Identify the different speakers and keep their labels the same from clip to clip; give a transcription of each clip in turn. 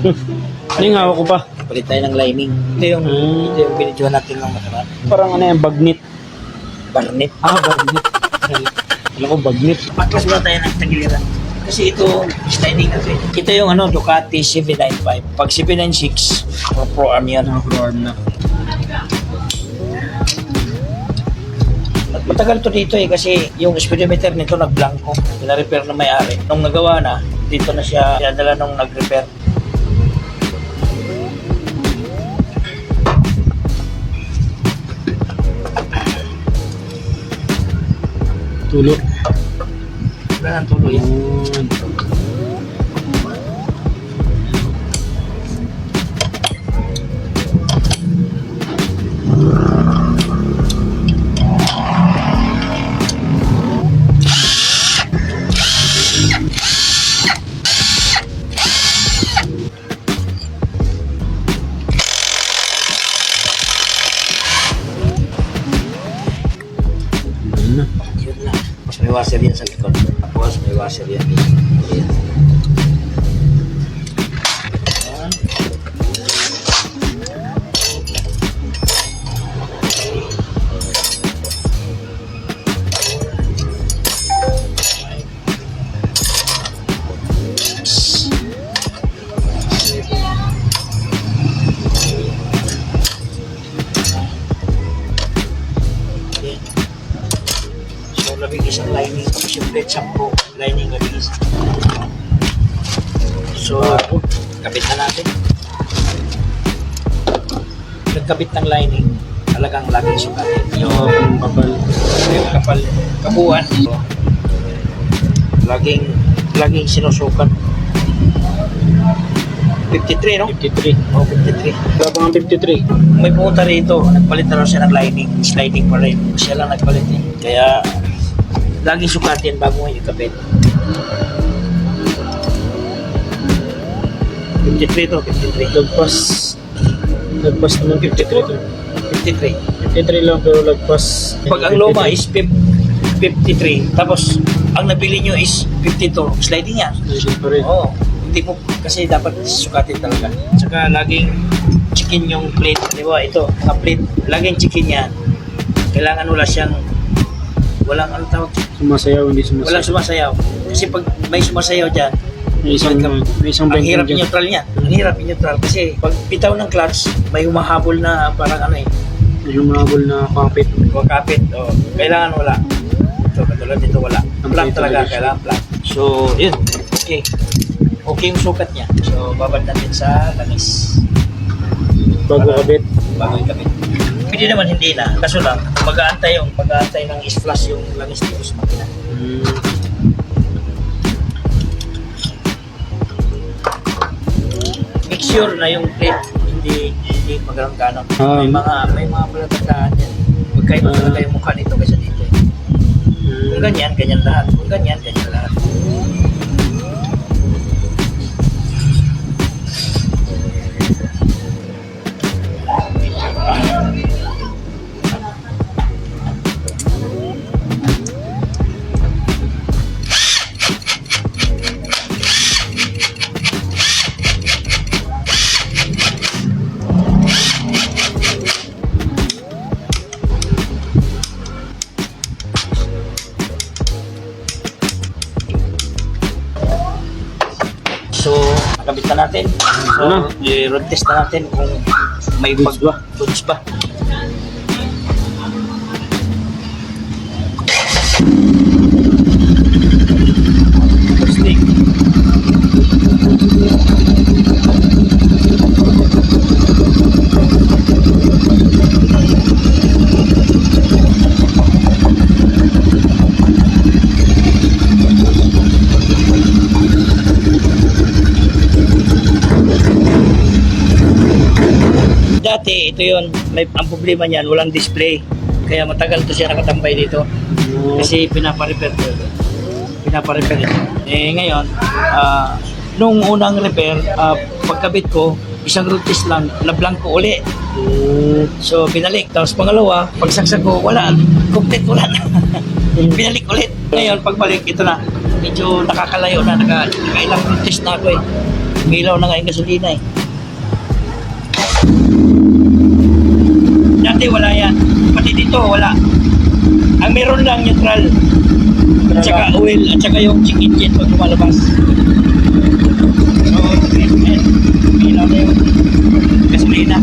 Speaker 1: Ano yung hawak ko pa?
Speaker 2: Palit tayo ng lining. Ito yung,
Speaker 1: Hmm.
Speaker 2: ito yung binidyohan natin ng nakaraan.
Speaker 1: Parang ano yung bagnit.
Speaker 2: Barnet.
Speaker 1: Ah, bagnit. Alam ko bagnit.
Speaker 2: Patras ba tayo ng tagiliran? Kasi ito, sliding natin. Ito yung ano, Ducati CV95. Pag CV96, pro pro arm yan.
Speaker 1: Naka-pro-arm na.
Speaker 2: At matagal to dito eh kasi yung speedometer nito nagblanko. Pina-repair na may-ari. Nung nagawa na, dito na siya pinadala nung nag-repair.
Speaker 1: Tulo.
Speaker 2: Wala nang tuloy yan.
Speaker 1: Yun.
Speaker 2: Mas may washer yan sa likod. Tapos may washer yan dito. Ayan. Ayan. Labing isang lining. Plate sampo, lining labing isa. So, kabit na natin. Nagkabit ng lining, talagang laging sukatin. Yung,
Speaker 1: Yung kapal.
Speaker 2: yung kapal, kabuuan. So, laging, laging sinusukat. 53, no?
Speaker 1: 53.
Speaker 2: Oh, 53.
Speaker 1: Wala pa nga 53.
Speaker 2: May pumunta rito, nagpalit na raw siya ng lining, sliding pa rin. Siya lang nagpalit eh. Kaya, laging sukatin bago mo ikabit. 53 to, 53.
Speaker 1: Lagpas. Lagpas naman 53 to.
Speaker 2: 53.
Speaker 1: 53 lang pero lagpas.
Speaker 2: Pag ang luma is fif- 53, tapos ang nabili nyo is 52, sliding yan.
Speaker 1: Sliding pa rin.
Speaker 2: Oo. Hindi mo, kasi dapat sukatin talaga. Tsaka laging chicken yung plate. Di ba, ito, mga plate, laging chicken yan. Kailangan wala siyang, walang ano tawag,
Speaker 1: Sumasayaw, hindi sumasayaw.
Speaker 2: walang sumasayaw. Kasi pag may sumasayaw dyan,
Speaker 1: May isang, may isang
Speaker 2: ang hirap
Speaker 1: dyan.
Speaker 2: i-neutral niya. Ang hirap i-neutral kasi pag bitaw ng clutch, may humahabol na parang ano eh,
Speaker 1: May humabol na kapit.
Speaker 2: kapit. O, kailangan wala. Ito, katulad dito wala.
Speaker 1: Ang
Speaker 2: Flat talaga, kailangan flat. So, yun. Okay. Okay yung sukat niya. So, babad natin sa langis.
Speaker 1: Bago kabit.
Speaker 2: Bago ikabit. Pwede naman hindi na. Kaso lang, mag-aantay yung mag-aantay ng is-flush yung langis dito sa makina.
Speaker 1: Hmm.
Speaker 2: Make sure na yung plate hindi hindi magalang
Speaker 1: Ah.
Speaker 2: may mga may mga palatandaan yan. Magkaiba
Speaker 1: Ah.
Speaker 2: talaga yung mukha nito kaysa dito. eh. Kung
Speaker 1: Hmm.
Speaker 2: ganyan, ganyan lahat. Kung ganyan, ganyan So, nakabit na natin. So,
Speaker 1: Ano?
Speaker 2: i-road test na natin kung may pag-
Speaker 1: ba?
Speaker 2: Goods ba? Dati, ito yon may ang problema niyan, walang display. Kaya matagal to siya nakatambay dito. Kasi pinapa-repair ko. Pinapa-repair ito. Eh ngayon, ah, nung unang repair, ah, pagkabit ko, isang root test lang, na-blanco uli. So, binalik. Tapos pangalawa, pagsaksak ko, wala. Complete, wala na. binalik ulit. Ngayon, pagbalik, ito na. Medyo nakakalayo na. Naka, nakailang root test na ako eh. Umilaw na nga yung gasolina eh. Dati wala yan. Pati dito wala. Ang meron lang neutral. At saka oil at saka yung check engine pag lumalabas. So, green and umilaw na yung gasolina.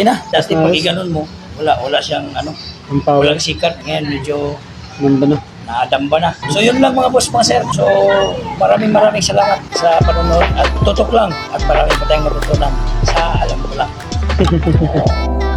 Speaker 2: Okay na. Dati pag iganon mo, wala, wala siyang ano,
Speaker 1: Ang power.
Speaker 2: walang sikat. Ngayon medyo
Speaker 1: Ganda na.
Speaker 2: nakadamba na. So yun lang mga boss mga sir. So maraming maraming salamat sa panonood at tutok lang at marami pa tayong matutunan sa alam ko lang.